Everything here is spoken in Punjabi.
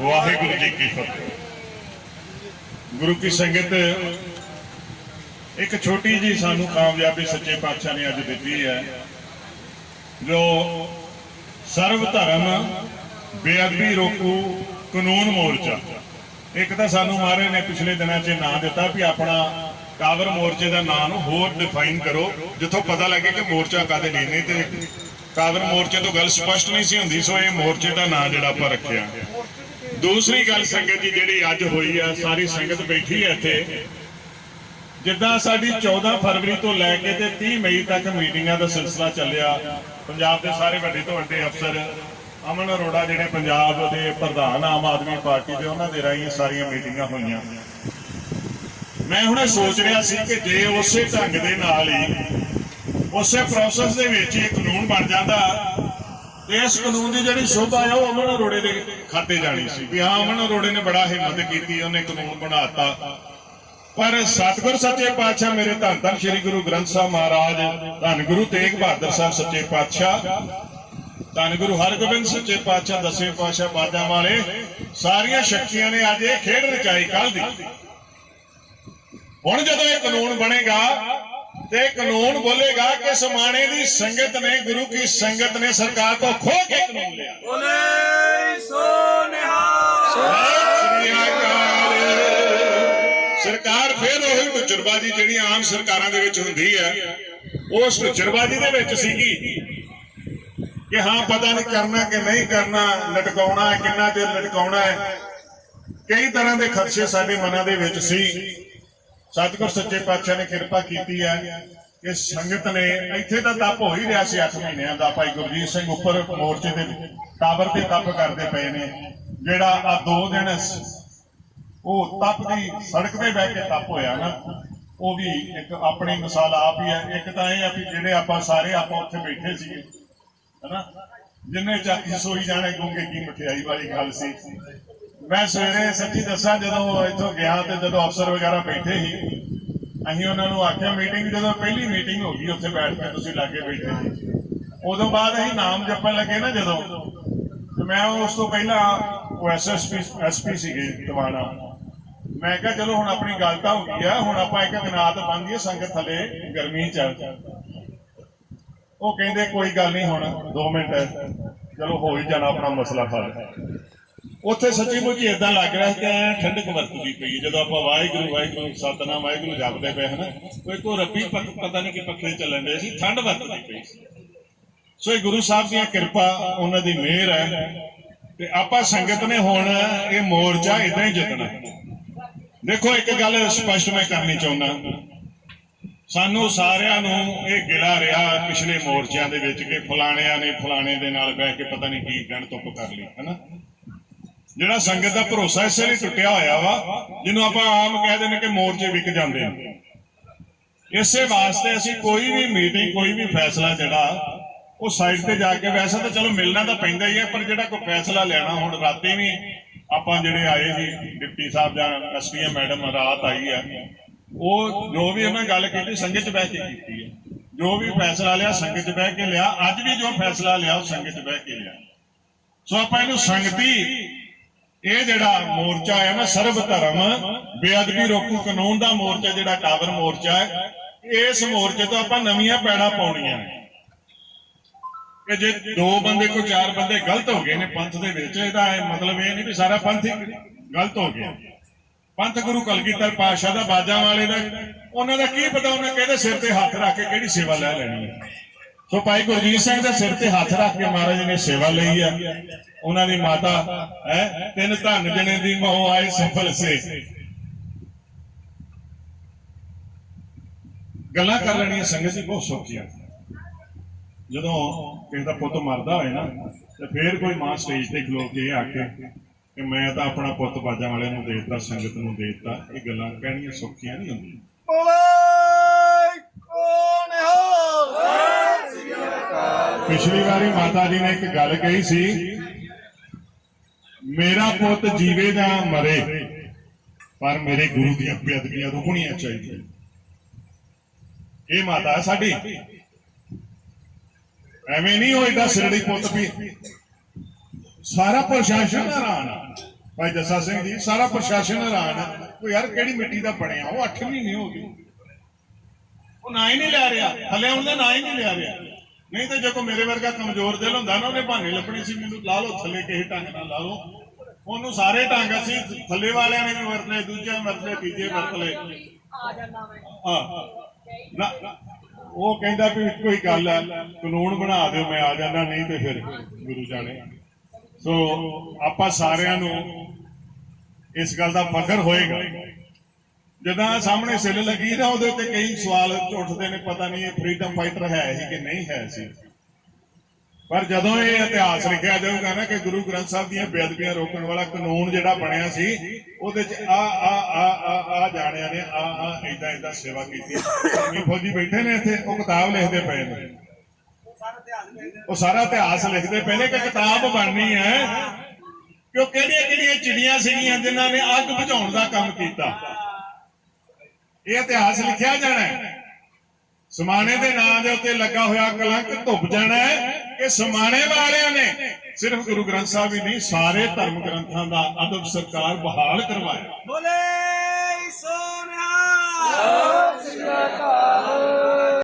ਵਾਹਿਗੁਰੂ ਜੀ ਕੀ ਫਤਿਹ। ਗੁਰੂ ਕੀ ਸੰਗਤ, ਇੱਕ ਛੋਟੀ ਜੀ ਸਾਨੂੰ ਕਾਮਯਾਬੀ ਸੱਚੇ ਪਾਤਸ਼ਾਹ ਨੇ ਅੱਜ ਦਿੱਤੀ ਹੈ, ਜੋ ਸਰਵ ਧਰਮ ਬੇਅਦਬੀ ਰੋਕੂ ਕਾਨੂੰਨ ਮੋਰਚਾ। ਇੱਕ ਤਾਂ ਸਾਨੂੰ ਮਹਾਰਾਜ ਨੇ ਪਿਛਲੇ ਦਿਨਾਂ 'ਚ ਨਾਂ ਦਿੱਤਾ ਵੀ ਆਪਣਾ ਕਾਵਰ ਮੋਰਚੇ ਦਾ ਨਾਂ ਨੂੰ ਹੋਰ ਡਿਫਾਈਨ ਕਰੋ, ਜਿੱਥੋਂ ਪਤਾ ਲੱਗੇ ਕਿ ਮੋਰਚਾ ਕਾਦੇ ਲਈ ਨਹੀਂ ਤੇ ਕਾਬਰ ਮੋਰਚੇ ਤੋਂ ਗੱਲ ਸਪਸ਼ਟ ਨਹੀਂ ਸੀ ਹੁੰਦੀ, ਸੋ ਇਹ ਮੋਰਚੇ ਦਾ ਨਾਂ ਜਿਹੜਾ ਆਪਾਂ ਰੱਖਿਆ। ਦੂਸਰੀ ਗੱਲ ਸੰਗਤ ਜੀ, ਜਿਹੜੀ ਅੱਜ ਹੋਈ ਆ, ਸਾਰੀ ਸੰਗਤ ਬੈਠੀ ਹੈ ਇੱਥੇ। ਜਿੱਦਾਂ ਸਾਡੀ 14 ਫਰਵਰੀ ਤੋਂ ਲੈ ਕੇ ਤੇ 30 ਮਈ ਤੱਕ ਮੀਟਿੰਗਾਂ ਦਾ ਸਿਲਸਿਲਾ ਚੱਲਿਆ, ਪੰਜਾਬ ਦੇ ਸਾਰੇ ਵੱਡੇ ਤੋਂ ਵੱਡੇ ਅਫਸਰ, ਅਮਨ ਅਰੋੜਾ ਜਿਹੜੇ ਪੰਜਾਬ ਦੇ ਪ੍ਰਧਾਨ ਆਮ ਆਦਮੀ ਪਾਰਟੀ ਦੇ, ਉਹਨਾਂ ਦੇ ਰਾਹੀਂ ਸਾਰੀਆਂ ਮੀਟਿੰਗਾਂ ਹੋਈਆਂ। ਮੈਂ ਹੁਣੇ ਸੋਚ ਰਿਹਾ ਸੀ ਕਿ ਜੇ ਉਸੇ ਢੰਗ ਦੇ ਨਾਲ ਹੀ, ਉਸੇ ਪ੍ਰੋਸੈਸ ਦੇ ਵਿੱਚ ਇਹ ਕਾਨੂੰਨ ਬਣ ਜਾਂਦਾ ਇਸ ਕਾਨੂੰਨ ਦੀ ਜਿਹੜੀ ਸ਼ੋਭਾ ਆ, ਉਹ ਅਮਨ ਅਰੋੜੇ ਦੇ ਖਾਤੇ ਜਾਣੀ ਸੀ। ਵੀ ਹਾਂ, ਅਮਨ ਅਰੋੜੇ ਨੇ ਬੜਾ ਹਿੰਮਤ ਕੀਤੀ, ਉਹਨੇ ਕਾਨੂੰਨ ਬਣਾਤਾ ਪਰ ਸਤਿਗੁਰ ਸੱਚੇ ਪਾਤਸ਼ਾਹ ਮੇਰੇ ਧੰਨ ਧੰਨ ਸ੍ਰੀ ਗੁਰੂ ਗ੍ਰੰਥ ਸਾਹਿਬ ਮਹਾਰਾਜ, ਧੰਨ ਗੁਰੂ ਤੇਗ ਬਹਾਦਰ ਸਾਹਿਬ ਸੱਚੇ ਪਾਤਸ਼ਾਹ, ਧੰਨ ਗੁਰੂ ਹਰਗੋਬਿੰਦ ਸੱਚੇ ਪਾਤਸ਼ਾਹ ਦਸਵੇਂ ਪਾਤਸ਼ਾਹ ਬਾਜਾਂ ਵਾਲੇ, ਸਾਰੀਆਂ ਸ਼ਕਤੀਆਂ ਨੇ ਅੱਜ ਇਹ ਖੇਡ ਰਚਾਈ ਕੱਲ ਦੀ। ਹੁਣ ਜਦੋਂ ਇਹ ਕਾਨੂੰਨ ਬਣੇਗਾ ਤੇ ਕਾਨੂੰਨ ਬੋਲੇਗਾ ਕਿ ਸਮਾਣੇ ਦੀ ਸੰਗਤ ਨੇ ਗੁਰੂ ਕੀ ਸੰਗਤ ਨੇ ਸਰਕਾਰ ਤੋਂ ਖੋਹ ਕੇ ਕਾਨੂੰਨ ਲਿਆ। ਬੋਲੇ ਸੋ ਸਰਕਾਰ ਫੇਰ ਉਹੀ ਟੁਚਰਬਾਜੀ ਜਿਹੜੀ ਆਮ ਸਰਕਾਰਾਂ ਦੇ ਵਿੱਚ ਹੁੰਦੀ ਹੈ ਉਸ ਟੁਚਰਬਾਜੀ ਦੇ ਵਿੱਚ ਸੀਗੀ ਕਿ ਹਾਂ ਪਤਾ ਨਹੀਂ ਕਰਨਾ ਕਿ ਨਹੀਂ ਕਰਨਾ ਲਟਕਾਉਣਾ ਹੈ ਕਿੰਨਾ ਚਿਰ ਲਟਕਾਉਣਾ ਹੈ। ਕਈ ਤਰ੍ਹਾਂ ਦੇ ਖਦਸ਼ੇ ਸਾਡੇ ਮਨਾਂ ਦੇ ਵਿੱਚ ਸੀ। ਸਤਿਗੁਰ ਸੱਚੇ ਪਾਤਸ਼ਾਹ ਨੇ ਕਿਰਪਾ ਕੀਤੀ ਹੈ ਕਿ ਸੰਗਤ ਨੇ ਇੱਥੇ ਤਾਂ ਤਪ ਹੋ ਹੀ ਰਿਹਾ ਸੀ 8 ਮਹੀਨਿਆਂ ਦਾ ਭਾਈ ਗੁਰਜੀਤ ਸਿੰਘ ਉੱਪਰ ਮੋਰਚੇ ਦੇ ਟਾਵਰ ਤੇ ਤਪ ਕਰਦੇ ਪਏ ਨੇ, ਜਿਹੜਾ ਆ ਦੋ ਦਿਨ ਉਹ ਤਪ ਦੀ ਸੜਕ ਤੇ ਬਹਿ ਕੇ ਤਪ ਹੋਇਆ ਨਾ, ਉਹ ਵੀ ਇੱਕ ਆਪਣੀ ਮਿਸਾਲ ਆਪ ਹੀ ਹੈ, ਇੱਕ ਤਾਂ ਇਹ ਆ ਵੀ ਜਿਹੜੇ ਆਪਾਂ ਸਾਰੇ ਆਪਾਂ ਉੱਥੇ ਬੈਠੇ ਸੀਗੇ, ਹਨਾ? ਜਿੰਨੇ ਚਾਕੀ ਸੋਈ ਜਾਣੇ ਗੁੰਗੇ ਕੀ ਮਠਿਆਈ ਵਾਲੀ ਗੱਲ ਸੀ। ਮੈਂ ਸਵੇਰੇ ਸੱਚੀ ਦੱਸਾਂ, ਜਦੋਂ ਇੱਥੋਂ ਗਿਆ ਤੇ ਜਦੋਂ ਅਫਸਰ ਵਗੈਰਾ ਬੈਠੇ ਸੀ, ਅਸੀਂ ਉਹਨਾਂ ਨੂੰ ਆਖਿਆ ਮੀਟਿੰਗ ਜਦੋਂ ਪਹਿਲੀ ਮੀਟਿੰਗ ਹੋ ਗਈ ਉੱਥੇ ਬੈਠ ਕੇ ਤੁਸੀਂ ਲਾਗੇ ਬੈਠੇ ਸੀ। ਉਦੋਂ ਬਾਅਦ ਅਸੀਂ ਨਾਮ ਜਪਣ ਲੱਗੇ ਨਾ ਜਦੋਂ, ਤੇ ਮੈਂ ਉਸ ਤੋਂ ਪਹਿਲਾਂ ਉਹ ਐਸਐਸਪੀ ਐਸਪੀ ਸੀਗੇ ਦਿਵਾਨਾ। ਮੈਂ ਕਿਹਾ, ਚਲੋ, ਹੁਣ ਆਪਣੀ ਗੱਲ ਤਾਂ ਹੋ ਗਈ ਆ, ਹੁਣ ਆਪਾਂ ਇੱਕ ਗਨਾਤ ਬੰਦੀਏ ਸੰਗਤ ਥੱਲੇ, ਗਰਮੀ ਚ ਉਹ ਕਹਿੰਦੇ, ਕੋਈ ਗੱਲ ਨਹੀਂ, ਹੁਣ 2 ਮਿੰਟ, ਚਲੋ ਹੋ ਹੀ ਜਾਣਾ ਆਪਣਾ ਮਸਲਾ ਹੱਲ। ਉੱਥੇ ਸੱਚੀ ਮੁੱਚੀ ਇਦਾਂ ਲੱਗ ਰਿਹਾ ਕਿ ਐਂ ਠੰਡਕ ਵਰਤਦੀ ਪਈ ਜਦੋਂ ਆਪਾਂ ਵਾਹਿਗੁਰੂ ਵਾਹਿਗੁਰੂ, ਸਤਨਾਮ, ਵਾਹਿਗੁਰੂ ਜਪਦੇ ਪਏ ਹਨਾ ਕੋਈ ਕੋ ਰੱਬੀ ਪੱਕ- ਪਤਾ ਨਹੀਂ ਕਿ ਪੱਖੇ ਚੱਲਣ ਦੇ ਸੀ, ਠੰਡ ਵਰਤਦੀ ਪਈ ਸੀ। ਸੋ ਇਹ ਗੁਰੂ ਸਾਹਿਬ ਦੀਆਂ ਕਿਰਪਾ, ਉਹਨਾਂ ਦੀ ਮਿਹਰ ਹੈ। ਤੇ ਆਪਾਂ ਸੰਗਤ ਨੇ ਹੁਣ ਇਹ ਮੋਰਚਾ ਇਦਾਂ ਹੀ ਜਿੱਤਣਾ। ਦੇਖੋ, ਇੱਕ ਗੱਲ ਸਪਸ਼ਟ ਮੈਂ ਕਰਨੀ ਚਾਹੁੰਦਾ। ਸਾਨੂੰ ਸਾਰਿਆਂ ਨੂੰ ਇਹ ਗਿਲਾ ਰਿਹਾ ਪਿਛਲੇ ਮੋਰਚਿਆਂ ਦੇ ਵਿੱਚ ਕਿ ਫਲਾਣਿਆਂ ਨੇ ਫਲਾਣੇ ਦੇ ਨਾਲ ਬਹਿ ਕੇ ਪਤਾ ਨਹੀਂ ਕੀ ਗਣ ਤੁੱਪ ਕਰ ਲਈ, ਹਨਾ? ਜਿਹੜਾ ਸੰਗਤ ਦਾ ਭਰੋਸਾ ਇਸੇ ਲਈ ਟੁੱਟਿਆ ਹੋਇਆ ਵਾ, ਜਿਹਨੂੰ ਆਪਾਂ ਆਮ ਕਹਿ ਦਿੰਦੇ ਕਿ ਮੋਰਚੇ ਵਿਕ ਜਾਂਦੇ ਆ। ਇਸੇ ਵਾਸਤੇ ਅਸੀਂ ਕੋਈ ਵੀ ਮੀਟਿੰਗ ਕੋਈ ਵੀ ਫੈਸਲਾ ਜਿਹੜਾ, ਉਹ ਸਾਈਡ ਤੇ ਜਾ ਕੇ ਵੈਸੇ ਤਾਂ ਚਲੋ ਮਿਲਣਾ ਤਾਂ ਪੈਂਦਾ ਹੀ ਹੈ ਪਰ ਜਿਹੜਾ ਕੋਈ ਫੈਸਲਾ ਲੈਣਾ ਹੁਣ ਰਾਤੀ ਵੀ ਆਪਾਂ ਜਿਹੜੇ ਆਏ ਜੀ, ਡਿਪਟੀ ਸਾਹਿਬ ਜਾਂ ਐਸਡੀਐਮ ਮੈਡਮ ਰਾਤ ਆਈ ਆ, ਉਹ ਜੋ ਵੀ ਉਹਨਾਂ ਗੱਲ ਕੀਤੀ, ਸੰਗਤ 'ਚ ਬਹਿ ਕੇ ਕੀਤੀ ਹੈ ਜੋ ਵੀ ਫੈਸਲਾ ਲਿਆ, ਸੰਗਤ 'ਚ ਬਹਿ ਕੇ ਲਿਆ, ਅੱਜ ਵੀ ਜੋ ਫੈਸਲਾ ਲਿਆ, ਉਹ ਸੰਗਤ 'ਚ ਬਹਿ ਕੇ ਲਿਆ। ਸੋ ਆਪਾਂ ਇਹਨੂੰ ਸੰਗਤੀ ਇਹ ਜਿਹੜਾ ਮੋਰਚਾ ਹੈ ਨਾ, ਸਰਬ ਧਰਮ, ਬੇਅਦਬੀ ਰੋਕੂ ਕਾਨੂੰਨ ਦਾ ਮੋਰਚਾ, ਜਿਹੜਾ ਟਾਵਰ ਮੋਰਚਾ ਹੈ, ਇਸ ਮੋਰਚੇ ਤੋਂ ਆਪਾਂ ਨਵੀਆਂ ਪੈੜਾ ਪਾਉਣੀਆਂ ਕਿ ਜੇ ਦੋ ਬੰਦੇ ਕੋ ਚਾਰ ਬੰਦੇ ਗਲਤ ਹੋ ਗਏ ਨੇ ਪੰਥ ਦੇ ਵਿੱਚ, ਇਹਦਾ ਮਤਲਬ ਇਹ ਨਹੀਂ ਵੀ ਸਾਰਾ ਪੰਥ ਹੀ ਗਲਤ ਹੋ ਗਿਆ। ਪੰਥ ਗੁਰੂ ਕਲਗੀਧਰ ਪਾਤਸ਼ਾਹ ਦਾ ਬਾਜਾਂ ਵਾਲੇ ਦਾ, ਉਹਨਾਂ ਦਾ ਕੀ ਪਤਾ ਉਹਨਾਂ ਕਿਹਦੇ ਸਿਰ ਤੇ ਹੱਥ ਰੱਖ ਕੇ ਕਿਹੜੀ ਸੇਵਾ ਲੈ ਲੈਣੀ ਹੈ? ਸੋ ਭਾਈ ਗੁਰਜੀਤ ਸਿੰਘ ਦੇ ਸਿਰ ਤੇ ਹੱਥ ਰੱਖ ਕੇ ਮਹਾਰਾਜ ਨੇ ਸੇਵਾ ਲਈ ਹੈ। ਉਹਨਾਂ ਦੀ ਮਾਤਾ, ਹੈ, ਤਿੰਨ ਧੰਨ ਜਣੇ ਦੀ ਮੋਹ ਆਏ ਸਫਲ ਸੇ। ਗੱਲਾਂ ਕਰ ਲੈਣੀਆਂ ਸੰਗਤ ਜੀ ਬਹੁਤ ਸੌਖੀਆਂ। ਜਦੋਂ ਕਿਸੇ ਦਾ ਪੁੱਤ ਮਰਦਾ ਹੋਏ ਨਾ, ਤੇ ਫੇਰ ਕੋਈ ਮਾਂ ਸਟੇਜ ਤੇ ਖਲੋ ਕੇ ਇਹ ਆਖੇ ਕਿ ਮੈਂ ਤਾਂ ਆਪਣਾ ਪੁੱਤ ਬਾਜਾਂ ਵਾਲੇ ਨੂੰ ਦੇਤਾ, ਸੰਗਤ ਨੂੰ ਦੇ ਇਹ ਗੱਲਾਂ ਕਹਿਣੀਆਂ ਸੌਖੀਆਂ ਨਹੀਂ ਹੁੰਦੀਆਂ। ਪਿਛਲੀ ਵਾਰੀ ਮਾਤਾ ਜੀ ਨੇ ਇੱਕ ਗੱਲ ਕਹੀ ਸੀ ਮੇਰਾ ਪੁੱਤ ਜੀਵੇ ਜਾਂ ਮਰੇ, ਪਰ ਮੇਰੇ ਗੁਰੂ ਦੀਆਂ ਬੇਅਦਬੀਆਂ ਰੁਕਣੀਆਂ ਚਾਹੀਦੀਆਂ। ਇਹ ਮਾਤਾ ਹੈ ਸਾਡੀ। ਐਵੇਂ ਨਹੀਂ ਹੋਈਦਾ ਸਿਰੜੀ ਪੁੱਤ ਵੀ। ਸਾਰਾ ਪ੍ਰਸ਼ਾਸਨ ਹੈਰਾਨ ਆ। ਭਾਈ ਜੱਸਾ ਸਿੰਘ ਜੀ, ਸਾਰਾ ਪ੍ਰਸ਼ਾਸਨ ਹੈਰਾਨ ਆ ਉਹ ਯਾਰ ਕਿਹੜੀ ਮਿੱਟੀ ਦਾ ਬਣਿਆ, ਉਹ 8 ਮਹੀਨੇ ਹੋ ਗਏ। ਉਹ ਨਾ ਹੀ ਨਹੀਂ ਲੈ ਰਿਹਾ, ਥੱਲੇ ਉਹਦਾ ਨਾ ਹੀ ਨਹੀਂ ਲਿਆ ਰਿਹਾ। ਨਹੀਂ ਤਾਂ ਜੇ ਕੋ ਮੇਰੇ ਵਰਗਾ ਕਮਜ਼ੋਰ ਦਿਲ ਹੁੰਦਾ ਨਾ, ਉਹਨੇ ਬਹਾਨੇ ਲੱਭਣੇ ਸੀ, ਮੈਨੂੰ ਲਾ ਲਓ ਥੱਲੇ, ਕਿਸੇ ਢੰਗ ਨਾਲ ਲਾ ਲਓ। ਉਹਨੂੰ ਸਾਰੇ ਢੰਗ ਅਸੀਂ ਥੱਲੇ ਵਾਲਿਆਂ ਨੇ ਵੀ ਵਰਤ ਲਏ ਦੂਜੇ ਵਰਤ ਲਏ ਤੀਜੇ ਵਰਤ ਲਏ ਹਾਂ। ਉਹ ਕਹਿੰਦਾ ਵੀ ਇੱਕੋ ਹੀ ਗੱਲ ਹੈ ਕਾਨੂੰਨ ਬਣਾ ਦਿਓ ਮੈਂ ਆ ਜਾਣਾ ਨਹੀਂ ਤੇ ਫਿਰ ਗੁਰੂ ਜਾਣੇ ਸੋ ਆਪਾਂ ਸਾਰਿਆਂ ਨੂੰ ਇਸ ਗੱਲ ਦਾ ਫਖਰ ਹੋਏਗਾ। ਜਦੋਂ ਸਾਹਮਣੇ ਸਿੱਲ ਲੱਗੀ ਨਾ ਉਹਦੇ ਉੱਤੇ ਕਈ ਸਵਾਲ ਉੱਠਦੇ ਨੇ ਪਤਾ ਨਹੀਂ ਇਹ ਫਰੀडम ਫਾਈਟਰ ਹੈ ਹੀ ਕਿ ਨਹੀਂ ਹੈ ਸੀ। ਪਰ ਜਦੋਂ ਇਹ ਇਤਿਹਾਸ ਲਿਖਿਆ ਜਾਊਗਾ ਨਾ ਕਿ ਗੁਰੂ ਗ੍ਰੰਥ ਸਾਹਿਬ ਦੀਆਂ ਬੇਅਦਬੀਆਂ ਰੋਕਣ ਵਾਲਾ ਕਾਨੂੰਨ ਜਿਹੜਾ ਬਣਿਆ ਸੀ, ਉਹਦੇ ਚ ਆ ਆ ਆ ਆ ਆ ਜਾਣਿਆ ਨੇ ਆ ਆ ਇਦਾਂ ਇਦਾਂ ਸੇਵਾ ਕੀਤੀ। ਇਹ ਫੌਜੀ ਬੈਠੇ ਨੇ ਇੱਥੇ, ਉਹ ਕਿਤਾਬ ਲਿਖਦੇ ਪਏ ਨੇ। ਉਹ ਸਾਰਾ ਇਤਿਹਾਸ ਲਿਖਦੇ ਪਏ ਨੇ ਕਿ ਕਿਤਾਬ ਬਣਨੀ ਹੈ। ਕਿ ਉਹ ਕਿਹੜੀਆਂ ਕਿਹੜੀਆਂ ਚਿੜੀਆਂ ਸੀਗੀਆਂ ਜਿਨ੍ਹਾਂ ਨੇ ਅੱਗ ਬੁਝਾਉਣ ਦਾ ਕੰਮ ਕੀਤਾ? ਇਹ ਇਤਿਹਾਸ ਲਿਖਿਆ ਜਾਣਾ ਹੈ। ਸਮਾਣੇ ਦੇ ਨਾਂ ਦੇ ਉੱਤੇ ਲੱਗਾ ਹੋਇਆ ਕਲੰਕ ਧੁੱਪ ਜਾਣਾ ਹੈ ਕਿ ਸਮਾਣੇ ਵਾਲਿਆਂ ਨੇ ਸਿਰਫ ਗੁਰੂ ਗ੍ਰੰਥ ਸਾਹਿਬ ਹੀ ਨਹੀਂ ਸਾਰੇ ਧਰਮ ਗ੍ਰੰਥਾਂ ਦਾ ਅਦਬ ਸਰਕਾਰ ਬਹਾਲ ਕਰਵਾਇਆ। ਬੋਲੇ ਸੋਨਿਹਾਲ